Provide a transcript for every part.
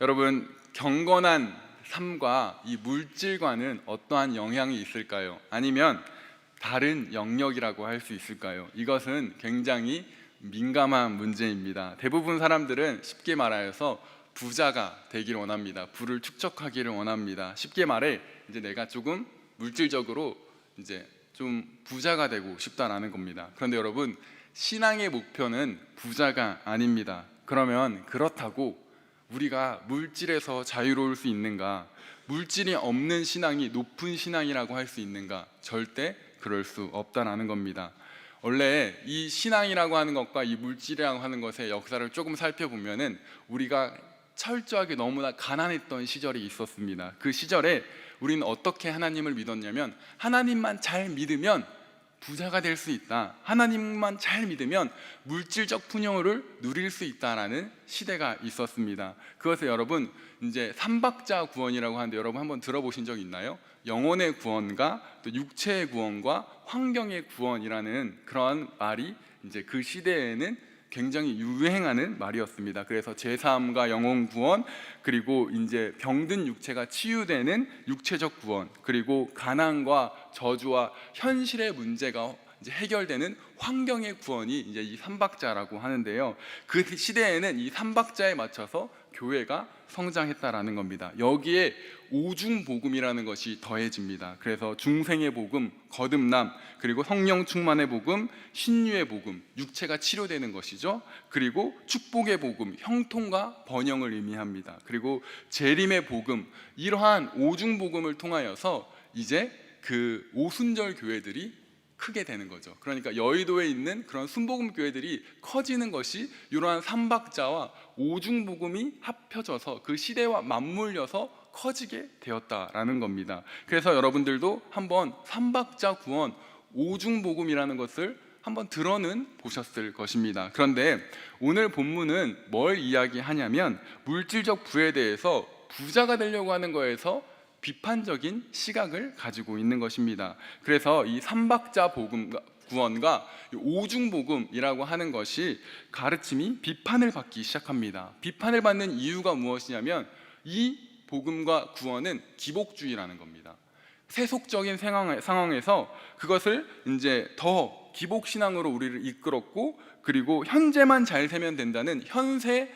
여러분 경건한 삶과 이 물질과는 어떠한 영향이 있을까요? 아니면 다른 영역이라고 할 수 있을까요? 이것은 굉장히 민감한 문제입니다. 대부분 사람들은 쉽게 말하여서 부자가 되기를 원합니다. 부를 축적하기를 원합니다. 쉽게 말해 이제 내가 조금 물질적으로 이제 좀 부자가 되고 싶다라는 겁니다. 그런데 여러분 신앙의 목표는 부자가 아닙니다. 그러면 그렇다고 우리가 물질에서 자유로울 수 있는가? 물질이 없는 신앙이 높은 신앙이라고 할 수 있는가? 절대 그럴 수 없다라는 겁니다. 원래 이 신앙이라고 하는 것과 이 물질이라고 하는 것의 역사를 조금 살펴보면은 우리가 철저하게 너무나 가난했던 시절이 있었습니다. 그 시절에 우리는 어떻게 하나님을 믿었냐면 하나님만 잘 믿으면 부자가 될 수 있다. 하나님만 잘 믿으면 물질적 풍요를 누릴 수 있다라는 시대가 있었습니다. 그것을 여러분 이제 삼박자 구원이라고 하는데 여러분 한번 들어보신 적 있나요? 영혼의 구원과 또 육체의 구원과 환경의 구원이라는 그런 말이 이제 그 시대에는 굉장히 유행하는 말이었습니다. 그래서 제사함과 영혼 구원 그리고 이제 병든 육체가 치유되는 육체적 구원 그리고 가난과 저주와 현실의 문제가 이제 해결되는 환경의 구원이 이제 이 삼박자라고 하는데요. 그 시대에는 이 삼박자에 맞춰서 교회가 성장했다라는 겁니다. 여기에 오중 복음이라는 것이 더해집니다. 그래서 중생의 복음, 거듭남, 그리고 성령 충만의 복음, 신유의 복음, 육체가 치료되는 것이죠. 그리고 축복의 복음, 형통과 번영을 의미합니다. 그리고 재림의 복음, 이러한 오중 복음을 통하여서 이제 그 오순절 교회들이 크게 되는 거죠. 그러니까 여의도에 있는 그런 순복음 교회들이 커지는 것이 이러한 삼박자와 오중 복음이 합혀져서 그 시대와 맞물려서 커지게 되었다라는 겁니다. 그래서 여러분들도 한번 삼박자 구원 오중 복음이라는 것을 한번 들어는 보셨을 것입니다. 그런데 오늘 본문은 뭘 이야기하냐면 물질적 부에 대해서 부자가 되려고 하는 거에서 비판적인 시각을 가지고 있는 것입니다. 그래서 이 삼박자 복음 구원과 오중 복음이라고 하는 것이 가르침이 비판을 받기 시작합니다. 비판을 받는 이유가 무엇이냐면 이 복음과 구원은 기복주의라는 겁니다. 세속적인 상황- 상황에서 그것을 이제 더 기복 신앙으로 우리를 이끌었고 그리고 현재만 잘 살면 된다는 현세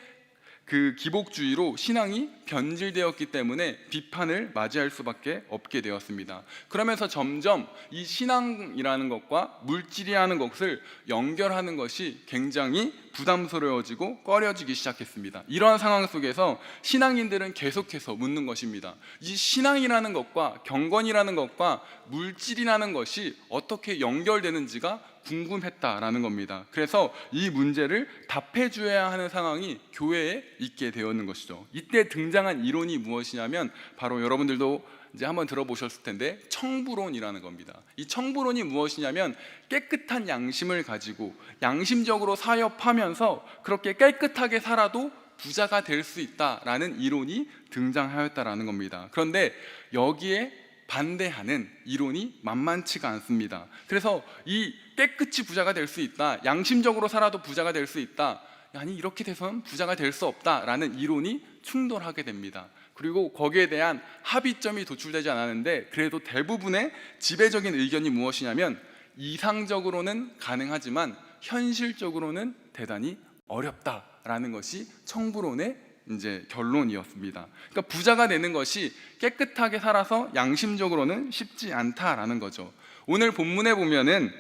그 기복주의로 신앙이 변질되었기 때문에 비판을 맞이할 수밖에 없게 되었습니다. 그러면서 점점 이 신앙이라는 것과 물질이라는 것을 연결하는 것이 굉장히 부담스러워지고 꺼려지기 시작했습니다. 이러한 상황 속에서 신앙인들은 계속해서 묻는 것입니다. 이 신앙이라는 것과 경건이라는 것과 물질이라는 것이 어떻게 연결되는지가 궁금했다라는 겁니다. 그래서 이 문제를 답해 줘야 하는 상황이 교회에 있게 되었는 것이죠. 이때 등장한 이론이 무엇이냐면 바로 여러분들도 이제 한번 들어보셨을 텐데 청부론이라는 겁니다. 이 청부론이 무엇이냐면 깨끗한 양심을 가지고 양심적으로 사업하면서 그렇게 깨끗하게 살아도 부자가 될 수 있다라는 이론이 등장하였다라는 겁니다. 그런데 여기에 반대하는 이론이 만만치가 않습니다. 그래서 이 깨끗이 부자가 될 수 있다, 양심적으로 살아도 부자가 될 수 있다, 아니 이렇게 돼서는 부자가 될 수 없다라는 이론이 충돌하게 됩니다. 그리고 거기에 대한 합의점이 도출되지 않았는데 그래도 대부분의 지배적인 의견이 무엇이냐면 이상적으로는 가능하지만 현실적으로는 대단히 어렵다라는 것이 청부론의 이제 결론이었습니다. 그러니까 부자가 되는 것이 깨끗하게 살아서 양심적으로는 쉽지 않다라는 거죠. 오늘 본문에 보면은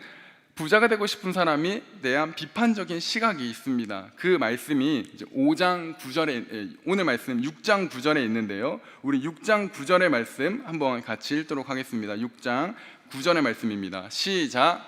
부자가 되고 싶은 사람이 대한 비판적인 시각이 있습니다. 그 말씀이 이제 5장 9절에 오늘 말씀 6장 9절에 있는데요. 우리 6장 9절의 말씀 한번 같이 읽도록 하겠습니다. 6장 9절의 말씀입니다. 시작.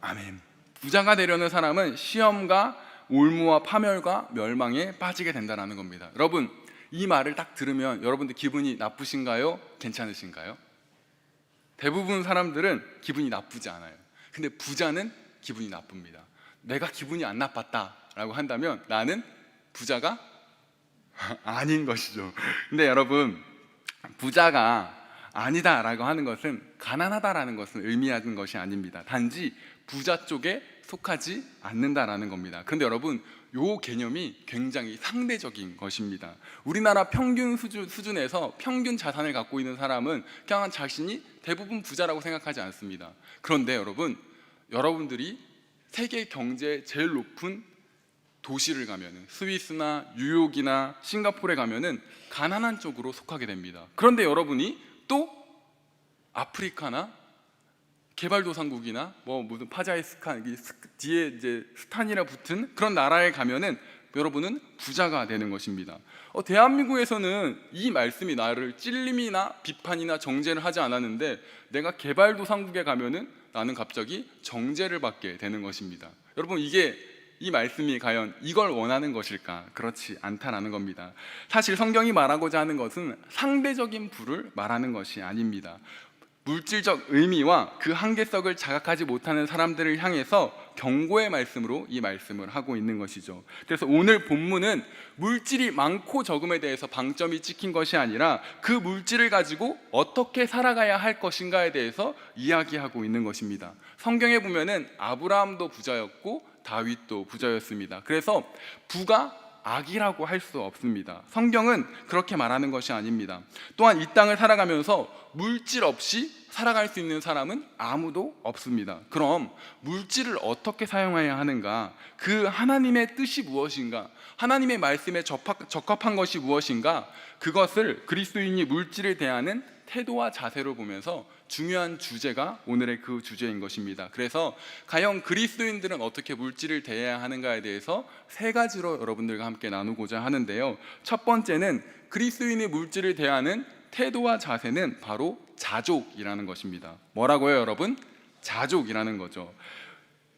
아멘. 부자가 되려는 사람은 시험과 올무와 파멸과 멸망에 빠지게 된다는 겁니다. 여러분, 이 말을 딱 들으면 여러분들 기분이 나쁘신가요? 괜찮으신가요? 대부분 사람들은 기분이 나쁘지 않아요. 근데 부자는 기분이 나쁩니다. 내가 기분이 안 나빴다라고 한다면 나는 부자가 아닌 것이죠. 근데 여러분, 부자가 아니다라고 하는 것은 가난하다라는 것을 의미하는 것이 아닙니다. 단지 부자 쪽에 속하지 않는다라는 겁니다. 근데 여러분 요 개념이 굉장히 상대적인 것입니다. 우리나라 평균 수준, 수준에서 평균 자산을 갖고 있는 사람은 그냥 자신이 대부분 부자라고 생각하지 않습니다. 그런데 여러분, 여러분들이 세계 경제 제일 높은 도시를 가면은 스위스나 뉴욕이나 싱가포르에 가면은 가난한 쪽으로 속하게 됩니다. 그런데 여러분이 또 아프리카나 개발도상국이나 뭐 무슨 파자이스칸 뒤에 이제 스탄이라 붙은 그런 나라에 가면은 여러분은 부자가 되는 것입니다. 어, 대한민국에서는 이 말씀이 나를 찔림이나 비판이나 정죄를 하지 않았는데 내가 개발도상국에 가면은 나는 갑자기 정죄를 받게 되는 것입니다. 여러분 이게 이 말씀이 과연 이걸 원하는 것일까? 그렇지 않다라는 겁니다. 사실 성경이 말하고자 하는 것은 상대적인 부를 말하는 것이 아닙니다. 물질적 의미와 그 한계성을 자각하지 못하는 사람들을 향해서 경고의 말씀으로 이 말씀을 하고 있는 것이죠. 그래서 오늘 본문은 물질이 많고 적음에 대해서 방점이 찍힌 것이 아니라 그 물질을 가지고 어떻게 살아가야 할 것인가에 대해서 이야기하고 있는 것입니다. 성경에 보면은 아브라함도 부자였고 다윗도 부자였습니다. 그래서 부가 악이라고 할 수 없습니다. 성경은 그렇게 말하는 것이 아닙니다. 또한 이 땅을 살아가면서 물질 없이 살아갈 수 있는 사람은 아무도 없습니다. 그럼 물질을 어떻게 사용해야 하는가? 그 하나님의 뜻이 무엇인가? 하나님의 말씀에 적합- 적합한 것이 무엇인가? 그것을 그리스도인이 물질을 대하는 태도와 자세로 보면서 중요한 주제가 오늘의 그 주제인 것입니다. 그래서 과연 그리스도인들은 어떻게 물질을 대해야 하는가에 대해서 세 가지로 여러분들과 함께 나누고자 하는데요. 첫 번째는 그리스도인이 물질을 대하는 태도와 자세는 바로 자족이라는 것입니다. 뭐라고요, 여러분? 자족이라는 거죠.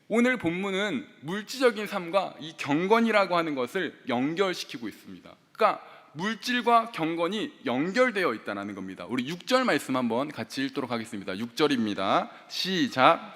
오늘 본문은 물질적인 삶과 이 경건이라고 하는 것을 연결시키고 있습니다. 그러니까 물질과 경건이 연결되어 있다는 겁니다. 우리 6절 말씀 한번 같이 읽도록 하겠습니다. 6절입니다. 시작.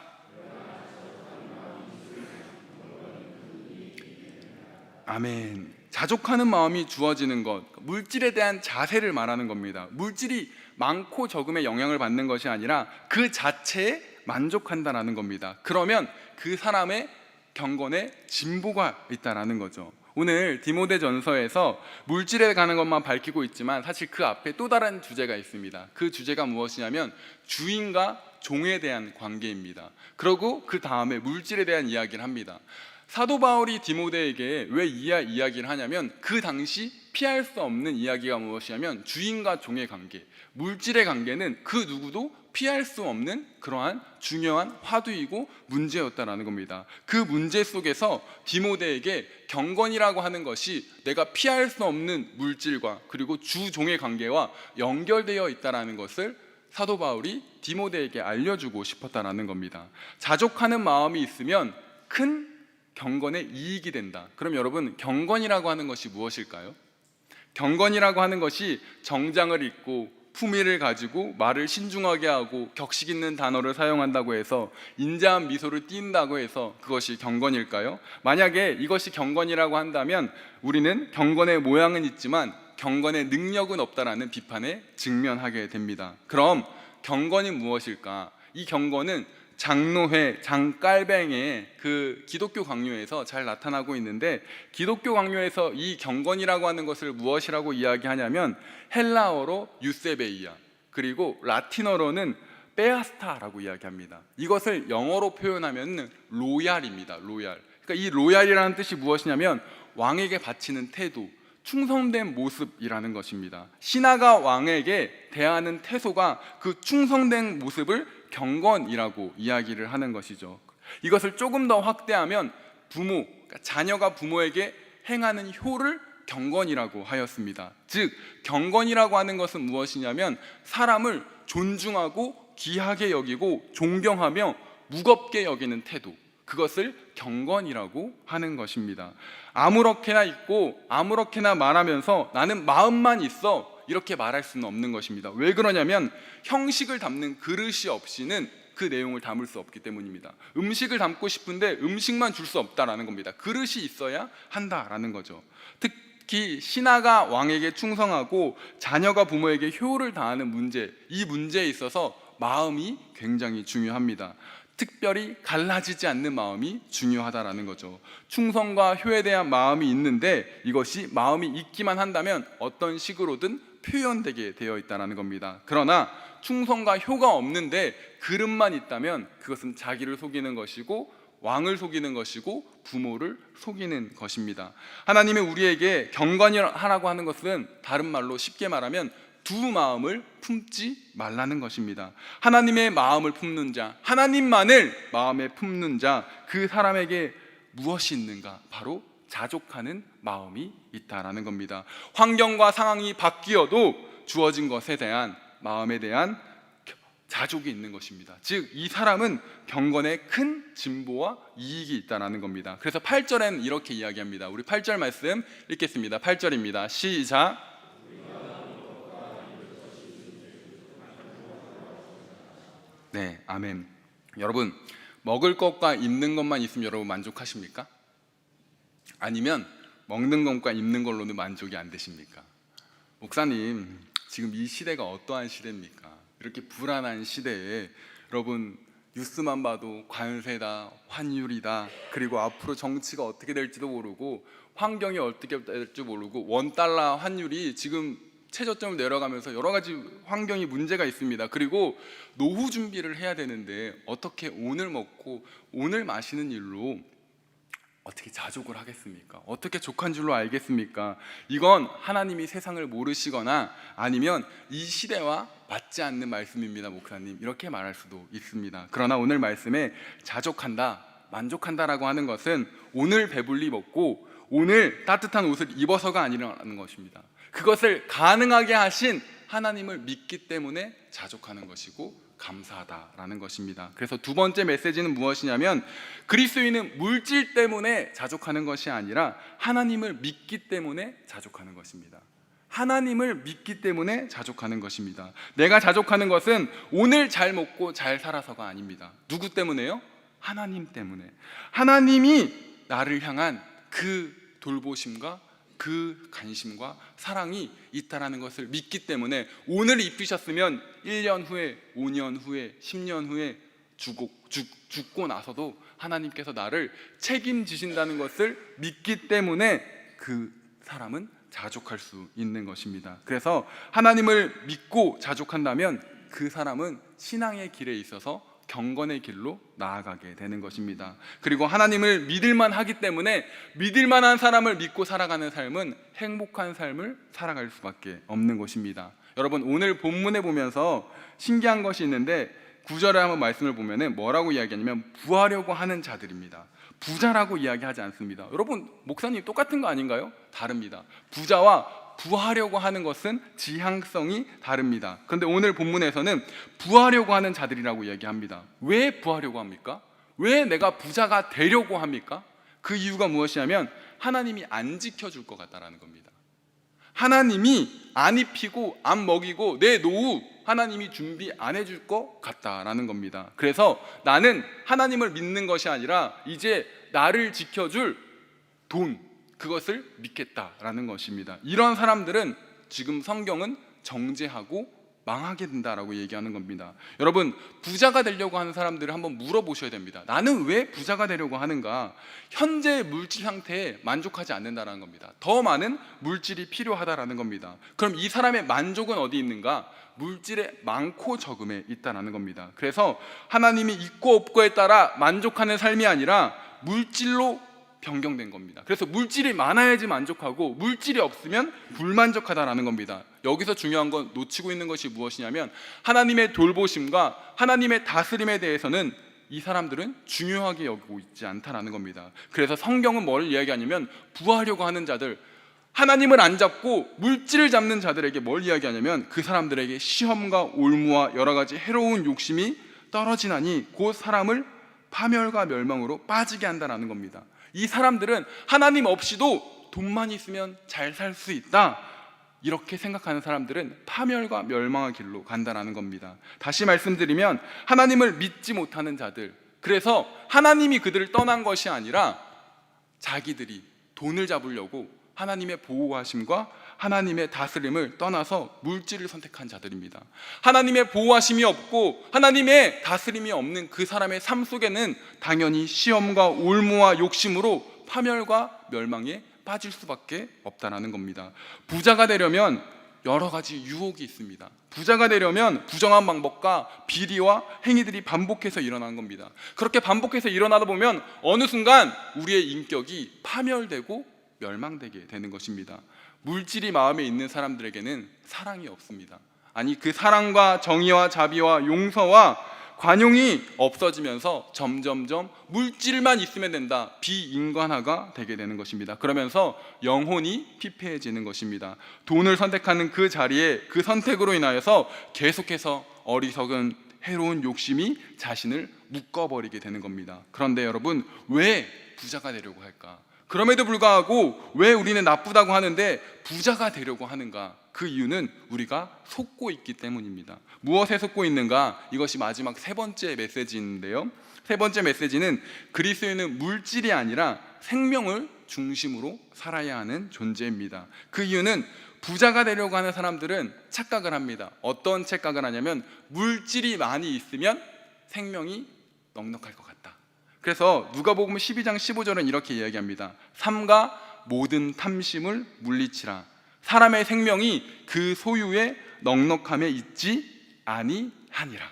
아멘. 자족하는 마음이 주어지는 것, 물질에 대한 자세를 말하는 겁니다. 물질이 많고 적음의 영향을 받는 것이 아니라 그 자체에 만족한다라는 겁니다. 그러면 그 사람의 경건에 진보가 있다라는 거죠. 오늘 디모데전서에서 물질에 가는 것만 밝히고 있지만 사실 그 앞에 또 다른 주제가 있습니다. 그 주제가 무엇이냐면 주인과 종에 대한 관계입니다. 그리고 그 다음에 물질에 대한 이야기를 합니다. 사도 바울이 디모데에게 왜 이 이야기를 하냐면 그 당시 피할 수 없는 이야기가 무엇이냐면 주인과 종의 관계, 물질의 관계는 그 누구도 피할 수 없는 그러한 중요한 화두이고 문제였다라는 겁니다. 그 문제 속에서 디모데에게 경건이라고 하는 것이 내가 피할 수 없는 물질과 그리고 주 종의 관계와 연결되어 있다라는 것을 사도 바울이 디모데에게 알려주고 싶었다라는 겁니다. 자족하는 마음이 있으면 큰 경건에 이익이 된다. 그럼 여러분 경건이라고 하는 것이 무엇일까요? 경건이라고 하는 것이 정장을 입고 품위를 가지고 말을 신중하게 하고 격식 있는 단어를 사용한다고 해서 인자한 미소를 띈다고 해서 그것이 경건일까요? 만약에 이것이 경건이라고 한다면 우리는 경건의 모양은 있지만 경건의 능력은 없다라는 비판에 직면하게 됩니다. 그럼 경건이 무엇일까? 이 경건은 장로회, 장깔뱅의 그 기독교 강요에서 잘 나타나고 있는데 기독교 강요에서 이 경건이라고 하는 것을 무엇이라고 이야기하냐면 헬라어로 유세베이아 그리고 라틴어로는 빼아스타라고 이야기합니다. 이것을 영어로 표현하면 로얄입니다. 로얄. 그러니까 이 로얄이라는 뜻이 무엇이냐면 왕에게 바치는 태도, 충성된 모습이라는 것입니다. 신하가 왕에게 대하는 태도가 그 충성된 모습을 경건이라고 이야기를 하는 것이죠. 이것을 조금 더 확대하면 부모, 그러니까 자녀가 부모에게 행하는 효를 경건이라고 하였습니다. 즉 경건이라고 하는 것은 무엇이냐면 사람을 존중하고 귀하게 여기고 존경하며 무겁게 여기는 태도. 그것을 경건이라고 하는 것입니다. 아무렇게나 있고 아무렇게나 말하면서 나는 마음만 있어 이렇게 말할 수는 없는 것입니다. 왜 그러냐면 형식을 담는 그릇이 없이는 그 내용을 담을 수 없기 때문입니다. 음식을 담고 싶은데 음식만 줄 수 없다라는 겁니다. 그릇이 있어야 한다라는 거죠. 특 특히 신하가 왕에게 충성하고 자녀가 부모에게 효를 다하는 문제, 이 문제에 있어서 마음이 굉장히 중요합니다. 특별히 갈라지지 않는 마음이 중요하다라는 거죠. 충성과 효에 대한 마음이 있는데 이것이 마음이 있기만 한다면 어떤 식으로든 표현되게 되어 있다는 겁니다. 그러나 충성과 효가 없는데 그릇만 있다면 그것은 자기를 속이는 것이고 왕을 속이는 것이고 부모를 속이는 것입니다. 하나님이 우리에게 경건하라고 하는 것은 다른 말로 쉽게 말하면 두 마음을 품지 말라는 것입니다. 하나님의 마음을 품는 자, 하나님만을 마음에 품는 자, 그 사람에게 무엇이 있는가? 바로 자족하는 마음이 있다라는 겁니다. 환경과 상황이 바뀌어도 주어진 것에 대한 마음에 대한 자족이 있는 것입니다. 즉, 이 사람은 경건에 큰 진보와 이익이 있다라는 겁니다. 그래서 8절에는 이렇게 이야기합니다. 우리 8절 말씀 읽겠습니다. 8절입니다. 시작. 네, 아멘. 여러분, 먹을 것과 입는 것만 있으면 여러분 만족하십니까? 아니면 먹는 것과 입는 걸로는 만족이 안 되십니까? 목사님, 지금 이 시대가 어떠한 시대입니까? 이렇게 불안한 시대에 여러분 뉴스만 봐도 관세다, 환율이다, 그리고 앞으로 정치가 어떻게 될지도 모르고 환경이 어떻게 될지 모르고 원 달러 환율이 지금 최저점을 내려가면서 여러 가지 환경이 문제가 있습니다. 그리고 노후 준비를 해야 되는데 어떻게 오늘 먹고 오늘 마시는 일로 어떻게 자족을 하겠습니까? 어떻게 족한 줄로 알겠습니까? 이건 하나님이 세상을 모르시거나 아니면 이 시대와 맞지 않는 말씀입니다, 목사님. 이렇게 말할 수도 있습니다. 그러나 오늘 말씀에 자족한다, 만족한다라고 하는 것은 오늘 배불리 먹고 오늘 따뜻한 옷을 입어서가 아니라는 것입니다. 그것을 가능하게 하신 하나님을 믿기 때문에 자족하는 것이고 감사하다라는 것입니다. 그래서 두 번째 메시지는 무엇이냐면 그리스도인은 물질 때문에 자족하는 것이 아니라 하나님을 믿기 때문에 자족하는 것입니다. 하나님을 믿기 때문에 자족하는 것입니다. 내가 자족하는 것은 오늘 잘 먹고 잘 살아서가 아닙니다. 누구 때문에요? 하나님 때문에. 하나님이 나를 향한 그 돌보심과 그 관심과 사랑이 있다라는 것을 믿기 때문에 오늘 입히셨으면 1년 후에, 5년 후에, 10년 후에 죽고, 죽, 죽고 나서도 하나님께서 나를 책임지신다는 것을 믿기 때문에 그 사람은 자족할 수 있는 것입니다. 그래서 하나님을 믿고 자족한다면 그 사람은 신앙의 길에 있어서 경건의 길로 나아가게 되는 것입니다. 그리고 하나님을 믿을만 하기 때문에 믿을만 한 사람을 믿고 살아가는 삶은 행복한 삶을 살아갈 수밖에 없는 것입니다. 여러분 오늘 본문에 보면서 신기한 것이 있는데 구절에 한번 말씀을 보면은 뭐라고 이야기하냐면 부하려고 하는 자들입니다. 부자라고 이야기하지 않습니다. 여러분 목사님 똑같은 거 아닌가요? 다릅니다. 부자와 부하려고 하는 것은 지향성이 다릅니다. 그런데 오늘 본문에서는 부하려고 하는 자들이라고 이야기합니다. 왜 부하려고 합니까? 왜 내가 부자가 되려고 합니까? 그 이유가 무엇이냐면 하나님이 안 지켜줄 것 같다라는 겁니다. 하나님이 안 입히고 안 먹이고 내 노후 하나님이 준비 안 해줄 것 같다라는 겁니다. 그래서 나는 하나님을 믿는 것이 아니라 이제 나를 지켜줄 돈, 그것을 믿겠다라는 것입니다. 이런 사람들은 지금 성경은 정죄하고 망하게 된다라고 얘기하는 겁니다. 여러분, 부자가 되려고 하는 사람들을 한번 물어보셔야 됩니다. 나는 왜 부자가 되려고 하는가? 현재 물질 상태에 만족하지 않는다라는 겁니다. 더 많은 물질이 필요하다라는 겁니다. 그럼 이 사람의 만족은 어디 있는가? 물질의 많고 적음에 있다라는 겁니다. 그래서 하나님이 있고 없고에 따라 만족하는 삶이 아니라 물질로 변경된 겁니다. 그래서 물질이 많아야지 만족하고 물질이 없으면 불만족하다라는 겁니다. 여기서 중요한 건 놓치고 있는 것이 무엇이냐면 하나님의 돌보심과 하나님의 다스림에 대해서는 이 사람들은 중요하게 여기고 있지 않다라는 겁니다. 그래서 성경은 뭘 이야기하냐면 부하려고 하는 자들 하나님을 안 잡고 물질을 잡는 자들에게 뭘 이야기하냐면 그 사람들에게 시험과 올무와 여러 가지 해로운 욕심이 떨어지나니 곧 사람을 파멸과 멸망으로 빠지게 한다라는 겁니다. 이 사람들은 하나님 없이도 돈만 있으면 잘 살 수 있다. 이렇게 생각하는 사람들은 파멸과 멸망의 길로 간다라는 겁니다. 다시 말씀드리면 하나님을 믿지 못하는 자들, 그래서 하나님이 그들을 떠난 것이 아니라 자기들이 돈을 잡으려고 하나님의 보호하심과 하나님의 다스림을 떠나서 물질을 선택한 자들입니다. 하나님의 보호하심이 없고 하나님의 다스림이 없는 그 사람의 삶 속에는 당연히 시험과 올무와 욕심으로 파멸과 멸망에 빠질 수밖에 없다라는 겁니다. 부자가 되려면 여러 가지 유혹이 있습니다. 부자가 되려면 부정한 방법과 비리와 행위들이 반복해서 일어나는 겁니다. 그렇게 반복해서 일어나다 보면 어느 순간 우리의 인격이 파멸되고 멸망되게 되는 것입니다. 물질이 마음에 있는 사람들에게는 사랑이 없습니다. 아니 그 사랑과 정의와 자비와 용서와 관용이 없어지면서 점점점 물질만 있으면 된다. 비인간화가 되게 되는 것입니다. 그러면서 영혼이 피폐해지는 것입니다. 돈을 선택하는 그 자리에 그 선택으로 인하여서 계속해서 어리석은 해로운 욕심이 자신을 묶어버리게 되는 겁니다. 그런데 여러분 왜 부자가 되려고 할까? 그럼에도 불구하고 왜 우리는 나쁘다고 하는데 부자가 되려고 하는가? 그 이유는 우리가 속고 있기 때문입니다. 무엇에 속고 있는가? 이것이 마지막 세 번째 메시지인데요. 세 번째 메시지는 그리스도인은 물질이 아니라 생명을 중심으로 살아야 하는 존재입니다. 그 이유는 부자가 되려고 하는 사람들은 착각을 합니다. 어떤 착각을 하냐면 물질이 많이 있으면 생명이 넉넉할 것 같다. 그래서 누가복음 12장 15절은 이렇게 이야기합니다. 삼가 모든 탐심을 물리치라. 사람의 생명이 그 소유의 넉넉함에 있지 아니하니라.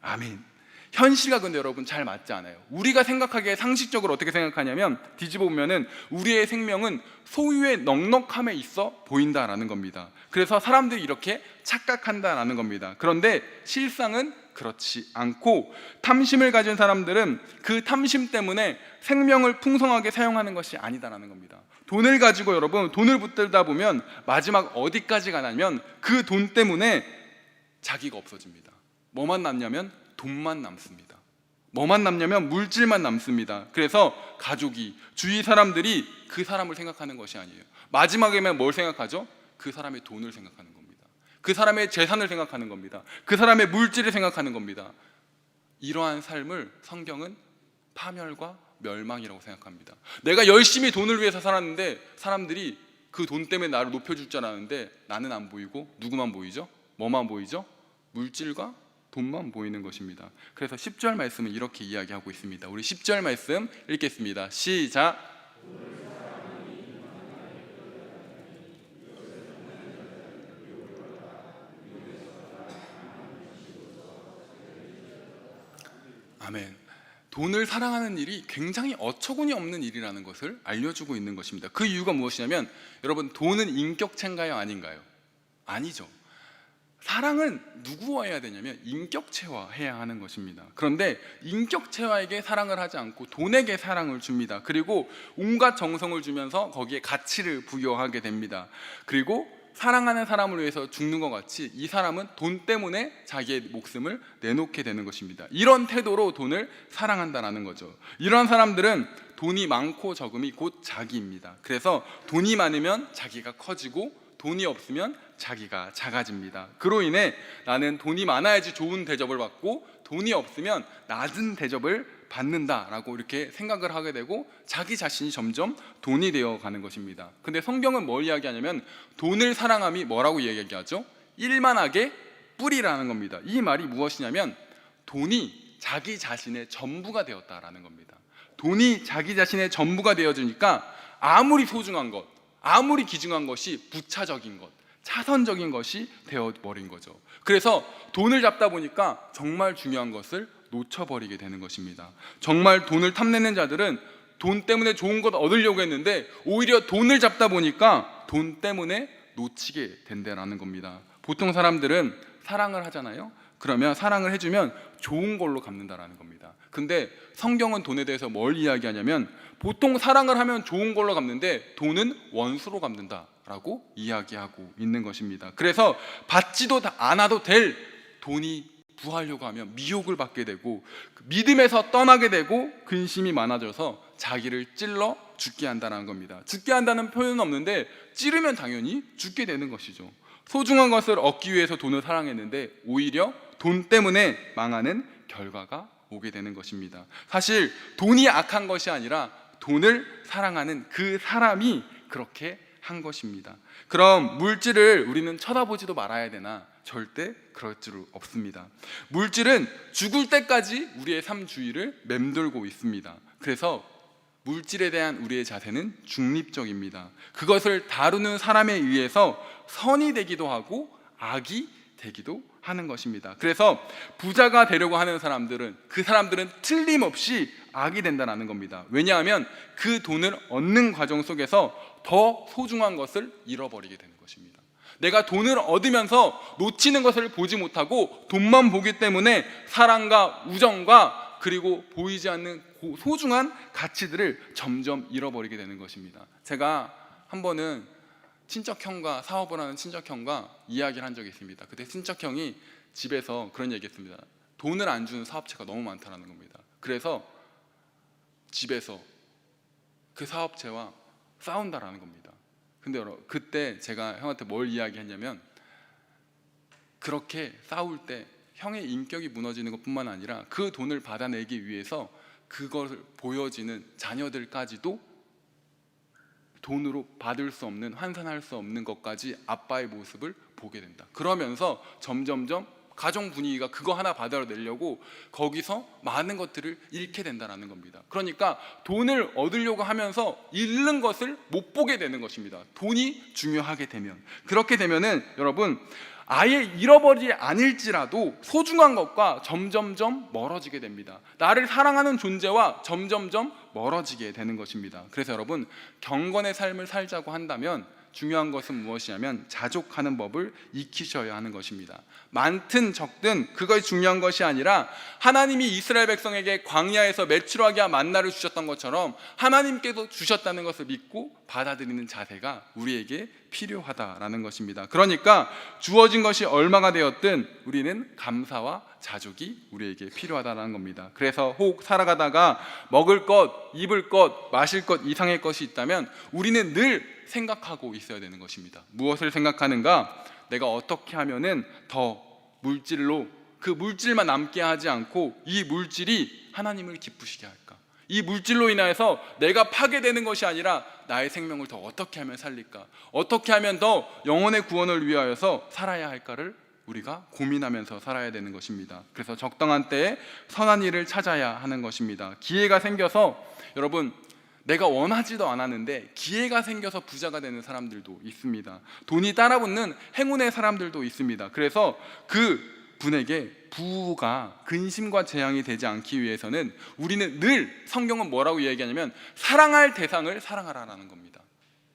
아멘. 현실과 근데 여러분 잘 맞지 않아요. 우리가 생각하기에 상식적으로 어떻게 생각하냐면 뒤집어 보면은 우리의 생명은 소유의 넉넉함에 있어 보인다라는 겁니다. 그래서 사람들이 이렇게 착각한다라는 겁니다. 그런데 실상은 그렇지 않고 탐심을 가진 사람들은 그 탐심 때문에 생명을 풍성하게 사용하는 것이 아니다라는 겁니다. 돈을 가지고 여러분 돈을 붙들다 보면 마지막 어디까지 가냐면 그 돈 때문에 자기가 없어집니다. 뭐만 남냐면 돈만 남습니다. 뭐만 남냐면 물질만 남습니다. 그래서 가족이 주위 사람들이 그 사람을 생각하는 것이 아니에요. 마지막에만 뭘 생각하죠? 그 사람의 돈을 생각하는. 그 사람의 재산을 생각하는 겁니다. 그 사람의 물질을 생각하는 겁니다. 이러한 삶을 성경은 파멸과 멸망이라고 생각합니다. 내가 열심히 돈을 위해서 살았는데 사람들이 그 돈 때문에 나를 높여줄 줄 알았는데 나는 안 보이고 누구만 보이죠? 뭐만 보이죠? 물질과 돈만 보이는 것입니다. 그래서 10절 말씀은 이렇게 이야기하고 있습니다. 우리 10절 말씀 읽겠습니다. 시작. 아멘. 돈을 사랑하는 일이 굉장히 어처구니 없는 일이라는 것을 알려주고 있는 것입니다. 그 이유가 무엇이냐면 여러분 돈은 인격체인가요 아닌가요? 아니죠. 사랑은 누구와 해야 되냐면 인격체화해야 하는 것입니다. 그런데 인격체화에게 사랑을 하지 않고 돈에게 사랑을 줍니다. 그리고 온갖 정성을 주면서 거기에 가치를 부여하게 됩니다. 그리고 사랑하는 사람을 위해서 죽는 것 같이 이 사람은 돈 때문에 자기의 목숨을 내놓게 되는 것입니다. 이런 태도로 돈을 사랑한다라는 거죠. 이런 사람들은 돈이 많고 적음이 곧 자기입니다. 그래서 돈이 많으면 자기가 커지고 돈이 없으면 자기가 작아집니다. 그로 인해 나는 돈이 많아야지 좋은 대접을 받고 돈이 없으면 낮은 대접을 받는다라고 이렇게 생각을 하게 되고 자기 자신이 점점 돈이 되어 가는 것입니다. 근데 성경은 뭘 이야기하냐면 돈을 사랑함이 뭐라고 이야기하죠? 일만하게 뿌리라는 겁니다. 이 말이 무엇이냐면 돈이 자기 자신의 전부가 되었다라는 겁니다. 돈이 자기 자신의 전부가 되어주니까 아무리 소중한 것, 아무리 귀중한 것이 부차적인 것, 차선적인 것이 되어버린 거죠. 그래서 돈을 잡다 보니까 정말 중요한 것을 놓쳐버리게 되는 것입니다. 정말 돈을 탐내는 자들은 돈 때문에 좋은 것 얻으려고 했는데 오히려 돈을 잡다 보니까 돈 때문에 놓치게 된다라는 겁니다. 보통 사람들은 사랑을 하잖아요. 그러면 사랑을 해주면 좋은 걸로 갚는다라는 겁니다. 근데 성경은 돈에 대해서 뭘 이야기하냐면 보통 사랑을 하면 좋은 걸로 갚는데 돈은 원수로 갚는다라고 이야기하고 있는 것입니다. 그래서 받지도 않아도 될 돈이 구하려고 하면 미혹을 받게 되고 믿음에서 떠나게 되고 근심이 많아져서 자기를 찔러 죽게 한다는 겁니다. 죽게 한다는 표현은 없는데 찌르면 당연히 죽게 되는 것이죠. 소중한 것을 얻기 위해서 돈을 사랑했는데 오히려 돈 때문에 망하는 결과가 오게 되는 것입니다. 사실 돈이 악한 것이 아니라 돈을 사랑하는 그 사람이 그렇게 한 것입니다. 그럼 물질을 우리는 쳐다보지도 말아야 되나? 절대 그럴 줄 없습니다. 물질은 죽을 때까지 우리의 삶 주위를 맴돌고 있습니다. 그래서 물질에 대한 우리의 자세는 중립적입니다. 그것을 다루는 사람에 의해서 선이 되기도 하고 악이 되기도 하는 것입니다. 그래서 부자가 되려고 하는 사람들은 그 사람들은 틀림없이 악이 된다는 겁니다. 왜냐하면 그 돈을 얻는 과정 속에서 더 소중한 것을 잃어버리게 되는 것입니다. 내가 돈을 얻으면서 놓치는 것을 보지 못하고 돈만 보기 때문에 사랑과 우정과 그리고 보이지 않는 고- 소중한 가치들을 점점 잃어버리게 되는 것입니다. 제가 한 번은 친척형과 사업을 하는 친척형과 이야기를 한 적이 있습니다. 그때 친척형이 집에서 그런 얘기했습니다. 돈을 안 주는 사업체가 너무 많다는 겁니다. 그래서 집에서 그 사업체와 싸운다라는 겁니다. 근데 그때 제가 형한테 뭘 이야기했냐면 그렇게 싸울 때 형의 인격이 무너지는 것뿐만 아니라 그 돈을 받아내기 위해서 그것을 보여지는 자녀들까지도 돈으로 받을 수 없는 환산할 수 없는 것까지 아빠의 모습을 보게 된다. 그러면서 점점점 가정 분위기가 그거 하나 받아내려고 거기서 많은 것들을 잃게 된다라는 겁니다. 그러니까 돈을 얻으려고 하면서 잃는 것을 못 보게 되는 것입니다. 돈이 중요하게 되면 그렇게 되면은 여러분 아예 잃어버리지 않을지라도 소중한 것과 점점점 멀어지게 됩니다. 나를 사랑하는 존재와 점점점 멀어지게 되는 것입니다. 그래서 여러분 경건의 삶을 살자고 한다면 중요한 것은 무엇이냐면 자족하는 법을 익히셔야 하는 것입니다. 많든 적든 그것이 중요한 것이 아니라 하나님이 이스라엘 백성에게 광야에서 매출하게 한 만나를 주셨던 것처럼 하나님께서 주셨다는 것을 믿고 받아들이는 자세가 우리에게 필요하다라는 것입니다. 그러니까 주어진 것이 얼마가 되었든 우리는 감사와 자족이 우리에게 필요하다는 겁니다. 그래서 혹 살아가다가 먹을 것, 입을 것, 마실 것 이상의 것이 있다면 우리는 늘 생각하고 있어야 되는 것입니다. 무엇을 생각하는가? 내가 어떻게 하면은 더 물질로 그 물질만 남게 하지 않고 이 물질이 하나님을 기쁘시게 할까? 이 물질로 인하여서 내가 파괴되는 것이 아니라 나의 생명을 더 어떻게 하면 살릴까? 어떻게 하면 더 영혼의 구원을 위하여서 살아야 할까를 우리가 고민하면서 살아야 되는 것입니다. 그래서 적당한 때에 선한 일을 찾아야 하는 것입니다. 기회가 생겨서 여러분 내가 원하지도 않았는데 기회가 생겨서 부자가 되는 사람들도 있습니다. 돈이 따라붙는 행운의 사람들도 있습니다. 그래서 그 분에게 부가 근심과 재앙이 되지 않기 위해서는 우리는 늘 성경은 뭐라고 얘기하냐면 사랑할 대상을 사랑하라라는 겁니다.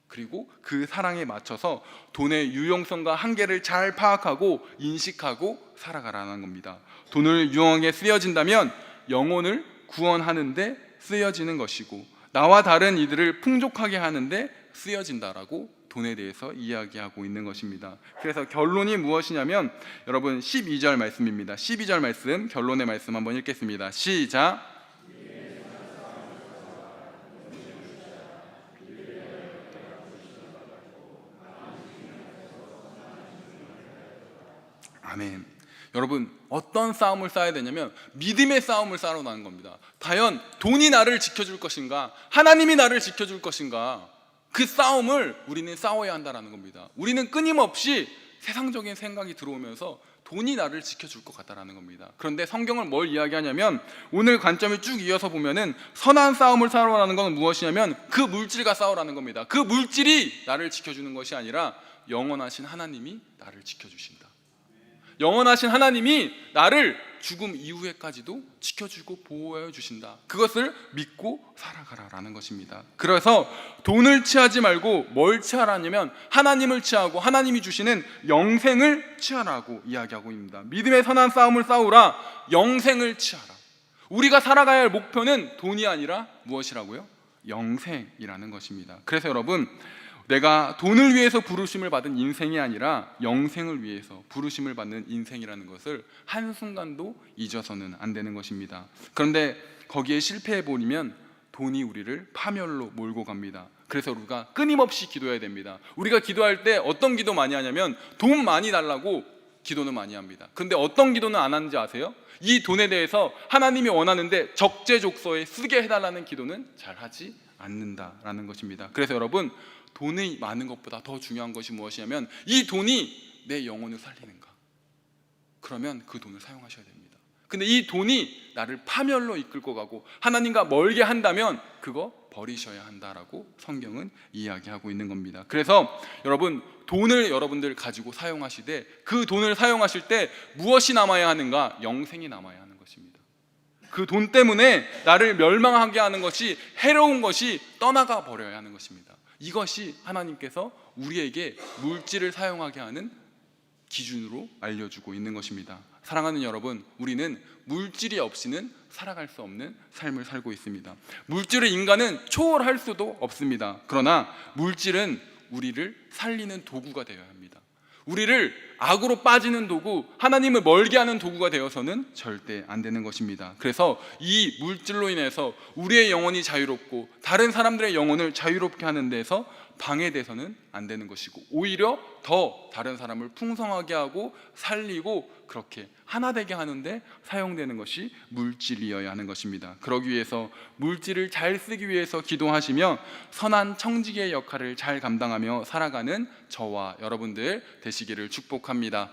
그리고 그 사랑에 맞춰서 돈의 유용성과 한계를 잘 파악하고 인식하고 살아가라는 겁니다. 돈을 유용하게 쓰여진다면 영혼을 구원하는데 쓰여지는 것이고 나와 다른 이들을 풍족하게 하는데 쓰여진다라고 돈에 대해서 이야기하고 있는 것입니다. 그래서 결론이 무엇이냐면 여러분 12절 말씀입니다. 12절 말씀 결론의 말씀 한번 읽겠습니다. 시작. 아멘. 여러분 어떤 싸움을 싸야 되냐면 믿음의 싸움을 싸우라는 겁니다. 과연 돈이 나를 지켜줄 것인가, 하나님이 나를 지켜줄 것인가, 그 싸움을 우리는 싸워야 한다라는 겁니다. 우리는 끊임없이 세상적인 생각이 들어오면서 돈이 나를 지켜줄 것 같다라는 겁니다. 그런데 성경은 뭘 이야기하냐면 오늘 관점을 쭉 이어서 보면은 선한 싸움을 싸우라는 것은 무엇이냐면 그 물질과 싸우라는 겁니다. 그 물질이 나를 지켜주는 것이 아니라 영원하신 하나님이 나를 지켜주신다. 영원하신 하나님이 나를 죽음 이후에까지도 지켜주고 보호해 주신다. 그것을 믿고 살아가라라는 것입니다. 그래서 돈을 취하지 말고 뭘 취하라냐면 하나님을 취하고 하나님이 주시는 영생을 취하라고 이야기하고 있습니다. 믿음의 선한 싸움을 싸우라. 영생을 취하라. 우리가 살아가야 할 목표는 돈이 아니라 무엇이라고요? 영생이라는 것입니다. 그래서 여러분 내가 돈을 위해서 부르심을 받은 인생이 아니라 영생을 위해서 부르심을 받는 인생이라는 것을 한순간도 잊어서는 안 되는 것입니다. 그런데 거기에 실패해 버리면 돈이 우리를 파멸로 몰고 갑니다. 그래서 우리가 끊임없이 기도해야 됩니다. 우리가 기도할 때 어떤 기도 많이 하냐면 돈 많이 달라고 기도는 많이 합니다. 근데 어떤 기도는 안 하는지 아세요? 이 돈에 대해서 하나님이 원하는데 적재적소에 쓰게 해달라는 기도는 잘 하지 않는다라는 것입니다. 그래서 여러분 돈이 많은 것보다 더 중요한 것이 무엇이냐면 이 돈이 내 영혼을 살리는가. 그러면 그 돈을 사용하셔야 됩니다. 근데 이 돈이 나를 파멸로 이끌고 가고 하나님과 멀게 한다면 그거 버리셔야 한다라고 성경은 이야기하고 있는 겁니다. 그래서 여러분 돈을 여러분들 가지고 사용하시되 그 돈을 사용하실 때 무엇이 남아야 하는가? 영생이 남아야 하는 것입니다. 그 돈 때문에 나를 멸망하게 하는 것이 해로운 것이 떠나가 버려야 하는 것입니다. 이것이 하나님께서 우리에게 물질을 사용하게 하는 기준으로 알려주고 있는 것입니다. 사랑하는 여러분, 우리는 물질이 없이는 살아갈 수 없는 삶을 살고 있습니다. 물질을 인간은 초월할 수도 없습니다. 그러나 물질은 우리를 살리는 도구가 되어야 합니다. 우리를 악으로 빠지는 도구, 하나님을 멀게 하는 도구가 되어서는 절대 안 되는 것입니다. 그래서 이 물질로 인해서 우리의 영혼이 자유롭고 다른 사람들의 영혼을 자유롭게 하는 데서 방해돼서는 안 되는 것이고 오히려 더 다른 사람을 풍성하게 하고 살리고 그렇게 하나 되게 하는데 사용되는 것이 물질이어야 하는 것입니다. 그러기 위해서 물질을 잘 쓰기 위해서 기도하시며 선한 청지기의 역할을 잘 감당하며 살아가는 저와 여러분들 되시기를 축복합니다.